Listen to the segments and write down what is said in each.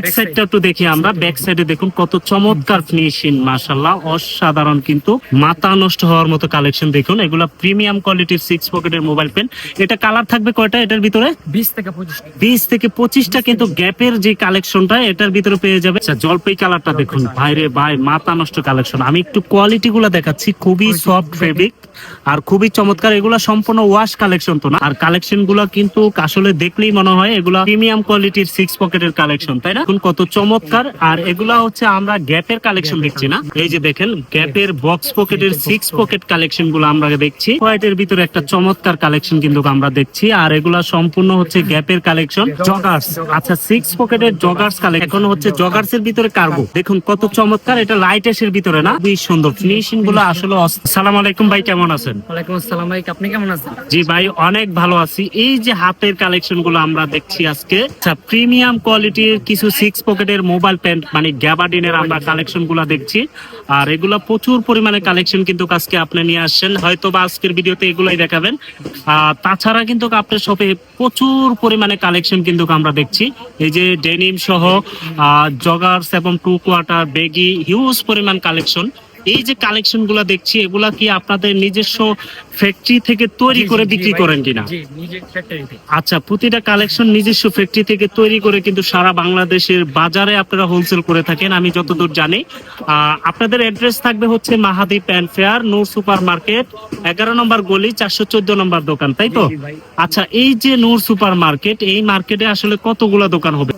Back সাইডটা একটু দেখি আমরা। ব্যাক সাইডে দেখুন কত চমৎকার ফিনিশিং মাশাল্লাহ অসাধারণ কিন্তু। মাথা নষ্ট হওয়ার মতো কালেকশন দেখুন। এগুলা প্রিমিয়াম কোয়ালিটির সিক্স পকেটের মোবাইল পেন এটা কালার থাকবে কয়টা এটার ভিতরে? বিশ থেকে বিশ থেকে পঁচিশটা কিন্তু গ্যাপের যে কালেকশনটা এটার ভিতরে পেয়ে যাবে। আচ্ছা জলপাই কালারটা দেখুন। ভাইরে ভাই মাথা নষ্ট কালেকশন আমি একটু কোয়ালিটি গুলা দেখাচ্ছি। খুবই সফট ফেব্রিক আর খুবই চমৎকার। এগুলা সম্পূর্ণ ওয়াশ কালেকশন তো না। আর কালেকশনগুলা কিন্তু আসলে দেখলেই মনে হয় এগুলা প্রিমিয়াম কোয়ালিটির সিক্স পকেটের কালেকশন তাই না? এখন কত চমৎকার। আর এগুলা হচ্ছে আমরা গ্যাপের কালেকশন দেখছি না। এই যে দেখেন গ্যাপের বক্স পকেটের সিক্স পকেট কালেকশনগুলো আমরা দেখছি। হোয়াইটের ভিতরে একটা চমৎকার কালেকশন কিন্তু আমরা দেখছি। আর এগুলা সম্পূর্ণ হচ্ছে গ্যাপের কালেকশন জগার্স আচ্ছা সিক্স পকেটের জগার্স কালেকশন হচ্ছে জগার্স এর ভিতরে কার্গো দেখুন কত চমৎকার। এটা লাইটের ভিতরে না? খুবই সুন্দর। ফিনিশিংগুলো আসলে সালাম আলাইকুম ভাই কেমন আছেন? ওয়ালাইকুম আসসালাম ভাই আপনি কেমন আছেন? জি ভাই অনেক ভালো আছি। এই যে হাতের কালেকশনগুলো আমরা দেখছি আজকে। আচ্ছা প্রিমিয়াম কোয়ালিটির কিছু সিক্স পকেটের মোবাইল প্যান্ট মানে গ্যাবার্ডিনের আমরা কালেকশনগুলা দেখছি। আর এগুলা প্রচুর পরিমাণে কালেকশন কিন্তু আজকে আপনি নিয়ে আসছেন। হয়তো বা আজকের ভিডিওতে এগুলাই দেখাবেন। আর তাছাড়া কিন্তু আপনার শপে প্রচুর পরিমাণে কালেকশন কিন্তু আমরা দেখছি। এই যে ডেনিম সহ জগার্স এবং টু কোয়ার্টার বেগি হিউজ পরিমাণ কালেকশন এই যে কালেকশনগুলা দেখছি, এগুলা কি আপনাদের নিজস্ব ফ্যাক্টরি থেকে তৈরি করে বিক্রি করেন কিনা? আচ্ছা প্রতিটা কালেকশন নিজস্ব ফ্যাক্টরি থেকে তৈরি করে কিন্তু সারা বাংলাদেশের বাজারে আপনারা হোলসেল করে থাকেন আমি যতদূর জানি। আপনাদের অ্যাড্রেস থাকবে হচ্ছে Mahadi Pan Fair Noor super market এগারো নম্বর গলি চারশো চোদ্দ নম্বর দোকান তাই তো? আচ্ছা এই যে নূর সুপার মার্কেট এই মার্কেটে আসলে কতগুলা দোকান হবে?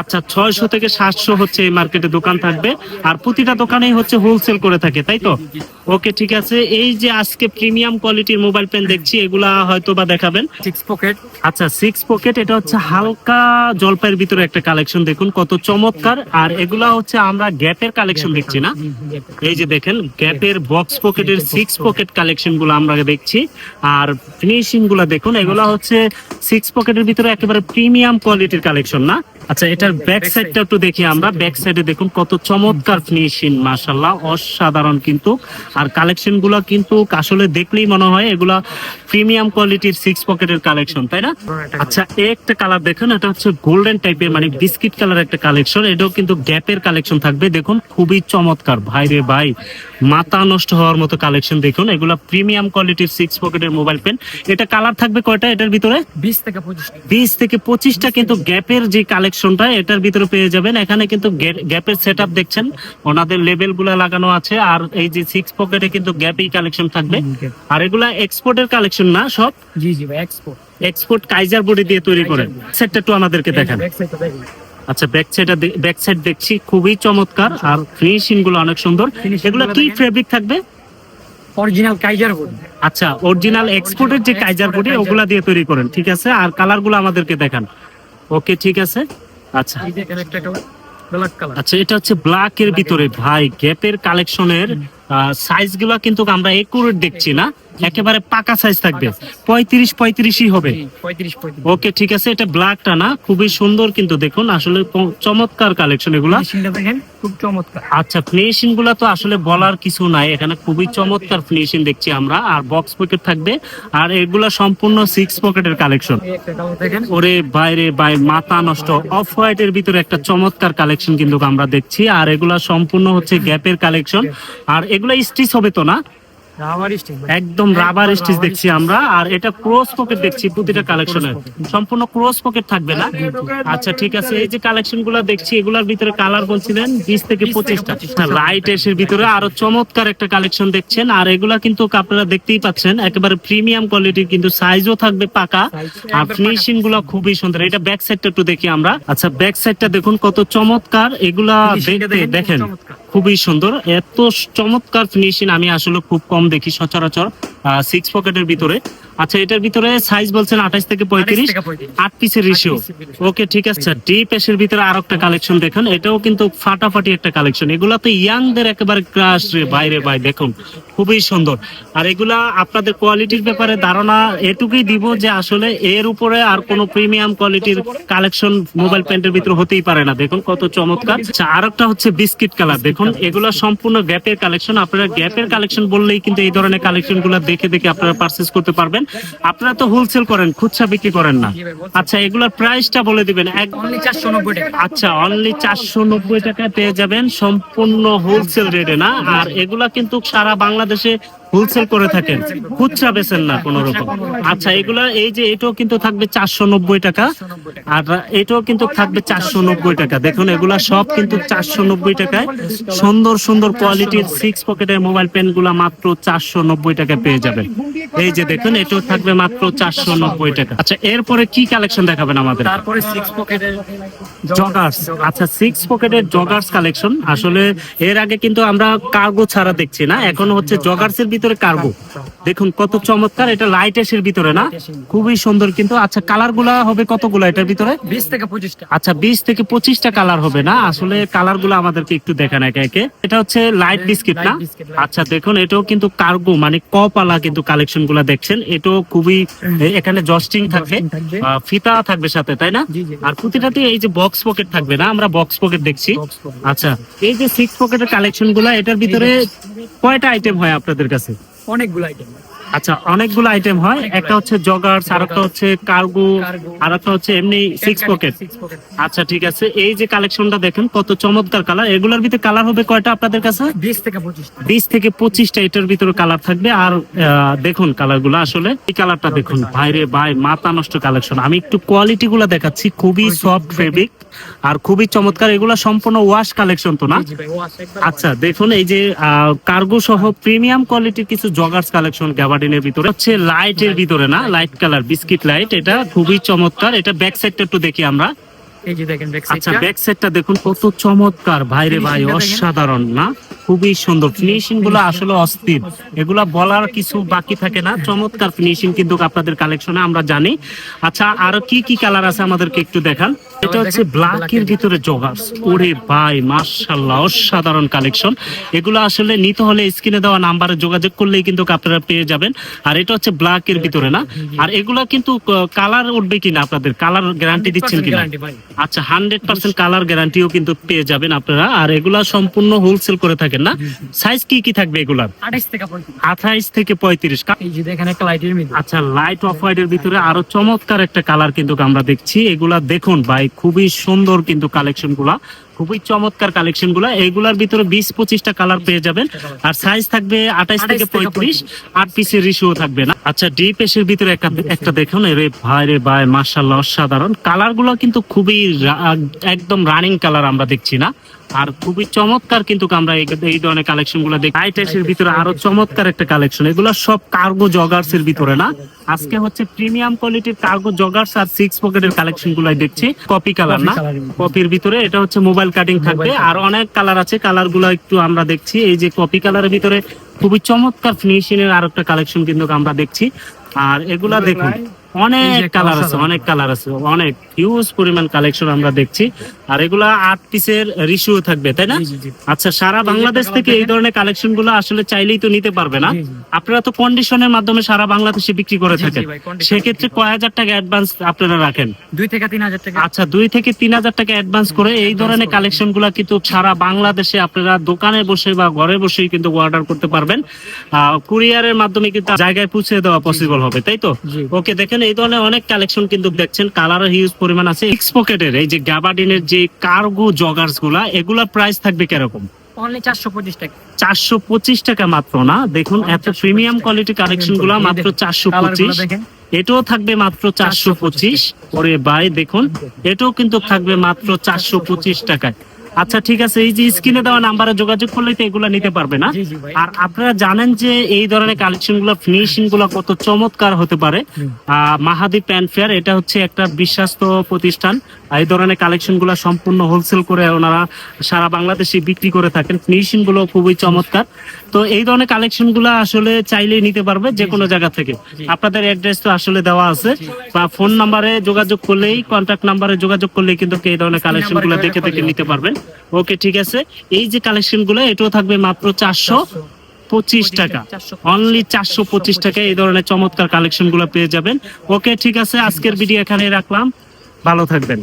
আচ্ছা ছয়শো থেকে সাতশো হচ্ছে এই মার্কেটে দোকান থাকবে। আর প্রতিটা দোকানেই হচ্ছে হোলসেল করে থাকে তাই তো? ওকে ঠিক আছে। এই যে আজকে প্রিমিয়াম কোয়ালিটির মোবাইল পেন দেখছি এগুলা হয়তো বা দেখাবেন। সিক্স পকেট আচ্ছা সিক্স পকেট এটা হচ্ছে হালকা জলপাইয়ের ভিতরে একটা কালেকশন দেখুন কত চমৎকার। আর এগুলা হচ্ছে আমরা গ্যাপের কালেকশন দেখছি না? এই যে দেখেন গ্যাপের বক্স পকেটের সিক্স পকেট কালেকশনগুলো আমরা দেখছি। আর ফিনিশিংগুলো দেখুন এগুলা হচ্ছে সিক্স পকেটের ভিতরে একেবারে প্রিমিয়াম কোয়ালিটির কালেকশন না? আচ্ছা এটার ব্যাক সাইডটা একটু দেখি আমরা। ব্যাক সাইডে দেখুন কত চমৎকার ফিনিশিং মাশাল্লাহ অসাধারণ কিন্তু। আর কালেকশনগুলো কিন্তু আসলে দেখলেই মনে হয় এগুলা প্রিমিয়াম কোয়ালিটির সিক্স পকেটের কালেকশন তাই না? আচ্ছা এই একটা কালার দেখুন এটা হচ্ছে গোল্ডেন টাইপের মানে বিস্কিট কালার একটা কালেকশন এটাও কিন্তু গ্যাপের কালেকশন থাকবে। দেখুন খুবই চমৎকার। ভাই রে ভাই মাথা নষ্ট হওয়ার মতো কালেকশন দেখুন। এগুলা প্রিমিয়াম কোয়ালিটির সিক্স পকেটের মোবাইল পেন এটা কালার থাকবে কয়টা এটার ভিতরে? বিশ থেকে পঁচিশ বিশ থেকে পঁচিশটা কিন্তু গ্যাপের যে কালেকশনটা এটার ভিতরে পেয়ে যাবেন। এখানে কিন্তু গ্যাপের সেট দেখছেন। ওনাদের লেভেলগুলা লাগানো আছে। আর এই যে সিক্স পকেটে কিন্তু গ্যাপই কালেকশন থাকবে। আর এগুলা এক্সপোর্টের কালেকশন না সব? জি জি এক্সপোর্ট এক্সপোর্ট কাইজার বডি দিয়ে তৈরি করেন। সেটটা একটু আমাদেরকে দেখেন। আচ্ছা ব্যাক সাইড ব্যাক সাইড দেখছি খুবই চমৎকার। আর ফিনিশিংগুলো অনেক সুন্দর। এগুলো কি ফেব্রিক থাকবে? অরিজিনাল কাইজার বোর্ড আচ্ছা অরিজিনাল এক্সপোর্টের যে কাইজার বডি ওগুলা দিয়ে তৈরি করেন ঠিক আছে? আর কালারগুলো আমাদেরকে দেখান। ওকে ঠিক আছে? আচ্ছা। এই দেখেন একটা কালার আচ্ছা এটা হচ্ছে ব্ল্যাক এর ভিতরে। ভাই গ্যাপের কালেকশনের সাইজগুলা কিন্তু আমরা একুরেট দেখছি না। একেবারে পাকা সাইজ থাকবে। পঁয়ত্রিশ পঁয়ত্রিশই হবে। ওকে ঠিক আছে এটা ব্ল্যাকটা না খুবই সুন্দর কিন্তু দেখুন আসলে চমৎকার কালেকশন এগুলা। খুব চমৎকার। আচ্ছা ফিনিশিংগুলা তো আসলে বলার কিছু নাই এখানে খুবই চমৎকার ফিনিশিং দেখছি আমরা আর বক্স পকেট থাকবে আর এগুলা সম্পূর্ণ সিক্স পকেটের কালেকশন ওরে বাইরে বাই মাথা নষ্ট। অফ হোয়াইট এর ভিতরে একটা চমৎকার কালেকশন কিন্তু আমরা দেখছি আর এগুলা সম্পূর্ণ হচ্ছে গ্যাপের কালেকশন আর এগুলা স্টিচ হবে তো না? একদম রাবার স্টিচ দেখছি আমরা। আর এটা ক্রস পকেট দেখছি প্রতিটা কালেকশনের সম্পূর্ণ ক্রস পকেট থাকবে না। আচ্ছা ঠিক আছে। এই যে কালেকশনগুলো দেখছি এগুলার ভিতরে কালার বলছিলেন বিশ থেকে পঁচিশটা। 25 টা। লাইট এসের ভিতরে আরও চমৎকার একটা কালেকশন দেখছেন। আর এগুলা কিন্তু আপনারা দেখতেই পাচ্ছেন একেবারে প্রিমিয়াম কোয়ালিটির কিন্তু সাইজও থাকবে পাকা। আর ফিনিশিংগুলো খুবই সুন্দর। এটা ব্যাক সাইডটা একটু দেখি আমরা। আচ্ছা ব্যাক সাইডটা দেখুন কত চমৎকার। এগুলা দেখতে দেখেন। খুবই সুন্দর। এত চমৎকার ফিনিশিং আমি আসলে খুব কম দেখি সচরাচর সিক্স পকেটের ভিতরে। আচ্ছা এটার ভিতরে সাইজ বলছেন আঠাশ থেকে পঁয়ত্রিশ আট পিসের রেশিও ওকে ঠিক আছে ডিপ এসের ভিতরে আর একটা কালেকশন দেখুন। এটাও কিন্তু ফাটাফাটি একটা কালেকশন এগুলা তো ইয়াংদের একেবারে ক্রাশ রে বাইরে ভাই দেখুন খুবই সুন্দর। আর এগুলা আপনাদের কোয়ালিটির ব্যাপারে ধারণা এটুকুই দিব যে আসলে এর উপরে আর কোনো প্রিমিয়াম কোয়ালিটির কালেকশন মোবাইল প্যান্টের ভিতরে হতেই পারে না। দেখুন কত চমৎকার। আচ্ছা আর একটা হচ্ছে বিস্কিট কালার দেখুন এগুলা সম্পূর্ণ গ্যাপের কালেকশন আপনারা গ্যাপের কালেকশন বললেই কিন্তু এই ধরনের কালেকশনগুলা দেখে দেখে আপনারা পারচেস করতে পারবেন। আপনারা তো হোলসেল করেন খুচরা বিক্রি করেন না। আচ্ছা এগুলোর প্রাইসটা বলে দিবেন অনলি চারশো নব্বই টাকা আচ্ছা অনলি চারশো নব্বই টাকা পেয়ে যাবেন সম্পূর্ণ হোলসেল রেটে না আর এগুলা কিন্তু সারা বাংলাদেশে হোলসেল করে থাকেন। খুচরা বেচেন না কোনো রকম আচ্ছা এগুলা এই যে এটাও কিন্তু থাকবে চারশো নব্বই টাকা। টাকা আর এটাও কিন্তু থাকবে চারশো নব্বই টাকা। দেখুন এগুলা সব কিন্তু চারশো নব্বই টাকায়। সুন্দর সুন্দর কোয়ালিটির সিক্স পকেটের মোবাইল পেনগুলা মাত্র চারশো নব্বই টাকায় পেয়ে যাবেন। এই যে দেখুন এটাও থাকবে মাত্র চারশো নব্বই টাকা। আচ্ছা এরপরে কি কালেকশন দেখাবেন আমাদের? তারপরে সিক্স পকেটের জগার্স আচ্ছা সিক্স পকেটের জগার্স কালেকশন আসলে এর আগে কিন্তু আমরা কার্গো ছাড়া দেখছি না। এখন হচ্ছে জগার্স এর ভিতরে কার্গো। দেখুন কত চমৎকার এটা লাইট এসের ভিতরে না? খুবই সুন্দর কিন্তু। আচ্ছা কালারগুলা হবে কতগুলো এটার ভিতরে? বিশ থেকে পঁচিশটা আচ্ছা বিশ থেকে পঁচিশটা কালার হবে না? আসলে কালারগুলো আমাদেরকে একটু দেখান একে একে। এটা হচ্ছে লাইট বিস্কিট না? আচ্ছা দেখুন এটাও কিন্তু কার্গো মানে কপালা কিন্তু কালেকশনগুলা দেখছেন। এটাও খুবই এখানে জস্টিং থাকবে। ফিতা থাকবে সাথে তাই না? আর প্রতিটাতে এই যে বক্স পকেট থাকবে না? আমরা বক্স পকেট দেখছি। আচ্ছা এই যে সিক্স পকেটের কালেকশনগুলা এটার ভিতরে কয়টা আইটেম হয় আপনাদের কাছে? অনেকগুলো আইটেম আচ্ছা অনেকগুলো আইটেম হয়। একটা হচ্ছে জগার্স আর একটা হচ্ছে কার্গো আর একটা হচ্ছে এমনি সিক্স পকেট আচ্ছা ঠিক আছে। এই যে কালেকশনটা দেখেন কত চমৎকার কালার এগুলোর ভিতরে কালার হবে কয়টা আপনাদের কাছে? বিশ থেকে পঁচিশটা বিশ থেকে পঁচিশটা এটার ভিতরে কালার থাকবে। আর দেখুন কালারগুলো আসলে। এই কালারটা দেখুন বাইরে বাই মাথা নষ্ট কালেকশন আমি একটু কোয়ালিটি গুলো দেখাচ্ছি। খুবই সফট ফেব্রিক আর খুবই চমৎকার এগুলো সম্পূর্ণ ওয়াশ কালেকশন তো না? আচ্ছা দেখুন এই যে কার্গো সহ প্রিমিয়াম কোয়ালিটির কিছু জগার্স কালেকশন গ্যাবার্ডিনের ভিতরে। হচ্ছে লাইটের ভিতরে না? লাইট কালার বিস্কিট লাইট এটা খুবই চমৎকার। এটা ব্যাক সাইডটা একটু দেখি আমরা। আচ্ছা ব্যাক সাইডটা দেখুন কত চমৎকার। ভাইরে ভাই। অসাধারণ না? খুবই সুন্দর। ফিনিশিংগুলো আসলে অস্থির। এগুলা বলার কিছু বাকি থাকে না। চমৎকার ফিনিশিং কিন্তু আপনাদের কালেকশনে আমরা জানি। আচ্ছা আর কি কি কালার আছে আমাদেরকে একটু দেখান? এটা হচ্ছে ভিতরে জগার্স ওরে ভাই মাশাআল্লাহ অসাধারণ কালেকশন এগুলো আসলে নিতে হলে স্ক্রিনে দেওয়া নাম্বারে যোগাযোগ করলেই কিন্তু আপনারা পেয়ে যাবেন। আর এটা হচ্ছে ব্ল্যাক এর ভিতরে না? আর এগুলা কিন্তু কালার উঠবে কিনা আপনাদের? কালার গ্যারান্টি দিচ্ছেন কিনা? আচ্ছা হান্ড্রেড পার্সেন্ট কালার গ্যারান্টিও কিন্তু পেয়ে যাবেন আপনারা। আর এগুলা সম্পূর্ণ হোলসেল করে থাকেন না? সাইজ কি কি থাকবে এগুলার আঠাইশ থেকে পঁয়ত্রিশ। আচ্ছা লাইট অফ হোয়াইট এর ভিতরে। আরও চমৎকার একটা কালার কিন্তু আমরা দেখছি। এগুলা দেখুন ভাই খুবই সুন্দর কিন্তু কালেকশনগুলা খুবই চমৎকার কালেকশনগুলা এগুলার ভিতরে বিশ পঁচিশটা কালার পেয়ে যাবেন। আর সাইজ থাকবে আঠাইশ থেকে পঁয়ত্রিশ আট পিসের রিসিও থাকবে না। আচ্ছা ডিপ এসের ভিতরে একটা একটা দেখুন রে ভাই রে ভাই মার্শাল্লাহ অসাধারণ। কালারগুলো কিন্তু খুবই একদম রানিং কালার আমরা দেখছি না। আর খুবই চমৎকার কিন্তু আমরা এই- ধরনের কালেকশনগুলো দেখি। এসের ভিতরে আরও চমৎকার একটা কালেকশন এগুলো সব কার্গো জগার্স এর ভিতরে না? আজকে হচ্ছে প্রিমিয়াম কোয়ালিটির কার্গো জগার্স আর সিক্স পকেটের কালেকশন গুলাই দেখছি। কপি কালার না? এর। কপির ভিতরে এটা হচ্ছে মোবাইল কাটিং থাকবে। আর অনেক কালার আছে। কালারগুলো একটু আমরা দেখছি। এই যে কপি কালারের ভিতরে খুবই চমৎকার ফিনিশিং এর আর একটা কালেকশন কিন্তু আমরা দেখছি। আর এগুলা দেখুন। অনেক কালার আছে অনেক কালার আছে অনেক হিউজ পরিমাণ কালেকশন আমরা দেখছি। আর এগুলা আট পিসের রিসিও থাকবে তাই না। আচ্ছা সারা বাংলাদেশ থেকে এই ধরনের কালেকশনগুলো আসলে চাইলেই তো নিতে পারবে না। আপনারা তো কন্ডিশনের মাধ্যমে সারা বাংলাদেশে বিক্রি করে থাকেন। সেক্ষেত্রে কয় হাজার টাকা অ্যাডভান্স আপনারা রাখেন? দুই থেকে তিন হাজার টাকা। আচ্ছা দুই থেকে তিন হাজার টাকা অ্যাডভান্স করে এই ধরনের কালেকশনগুলা কিন্তু সারা বাংলাদেশে আপনারা দোকানে বসে বা ঘরে বসেই কিন্তু অর্ডার করতে পারবেন। কুরিয়ারের মাধ্যমে কিন্তু জায়গায় পৌঁছে দেওয়া পসিবল হবে তাই তো? ওকে দেখেন এই ধরনের অনেক কালেকশন কিন্তু দেখছেন কালার হিউজ পরিমাণ আছে। সিক্স পকেটের এই যে গ্যাবার্ডিনের যে কার্গো জগার্সগুলা এগুলার প্রাইস থাকবে কীরকম? অনলি চারশো পঁচিশ টাকা। চারশো পঁচিশ টাকা মাত্র না? দেখুন এত প্রিমিয়াম কোয়ালিটি কালেকশনগুলা মাত্র চারশো পঁচিশ। এটাও থাকবে মাত্র চারশো পঁচিশ। ওরে ভাই দেখুন এটাও কিন্তু থাকবে মাত্র চারশো পঁচিশ টাকায়। আচ্ছা ঠিক আছে এই যে স্ক্রিনে দেওয়া নাম্বারে যোগাযোগ করলে তো এগুলা নিতে পারবে না। আর আপনারা জানেন যে এই ধরনের কালেকশনগুলো ফিনিশিংগুলো কত চমৎকার হতে পারে। আহ, মাহাদি প্যান্ট ফেয়ার এটা হচ্ছে একটা বিশ্বাস্ত প্রতিষ্ঠান। এই ধরনের কালেকশনগুলো সম্পূর্ণ হোলসেল করে ওনারা সারা বাংলাদেশে বিক্রি করে থাকেন। ফিনিশিংগুলো খুবই চমৎকার। তো এই ধরনের কালেকশনগুলো আসলে চাইলেই নিতে পারবে যে কোনো জায়গা থেকে। আপনাদের অ্যাড্রেস তো আসলে দেওয়া আছে। বা ফোন নাম্বারে যোগাযোগ করলেই কন্ট্যাক্ট নাম্বারে যোগাযোগ করলেই কিন্তু এই ধরনের কালেকশনগুলো দেখে দেখে নিতে পারবেন। ওকে, ঠিক আছে। এই যে কালেকশনগুলো এটাও থাকবে মাত্র চারশো পঁচিশ টাকা। অনলি চারশো পঁচিশ টাকা এই ধরনের চমৎকার কালেকশনগুলো পেয়ে যাবেন। ওকে, ঠিক আছে, আজকের ভিডিও এখানে রাখলাম। ভালো থাকবেন।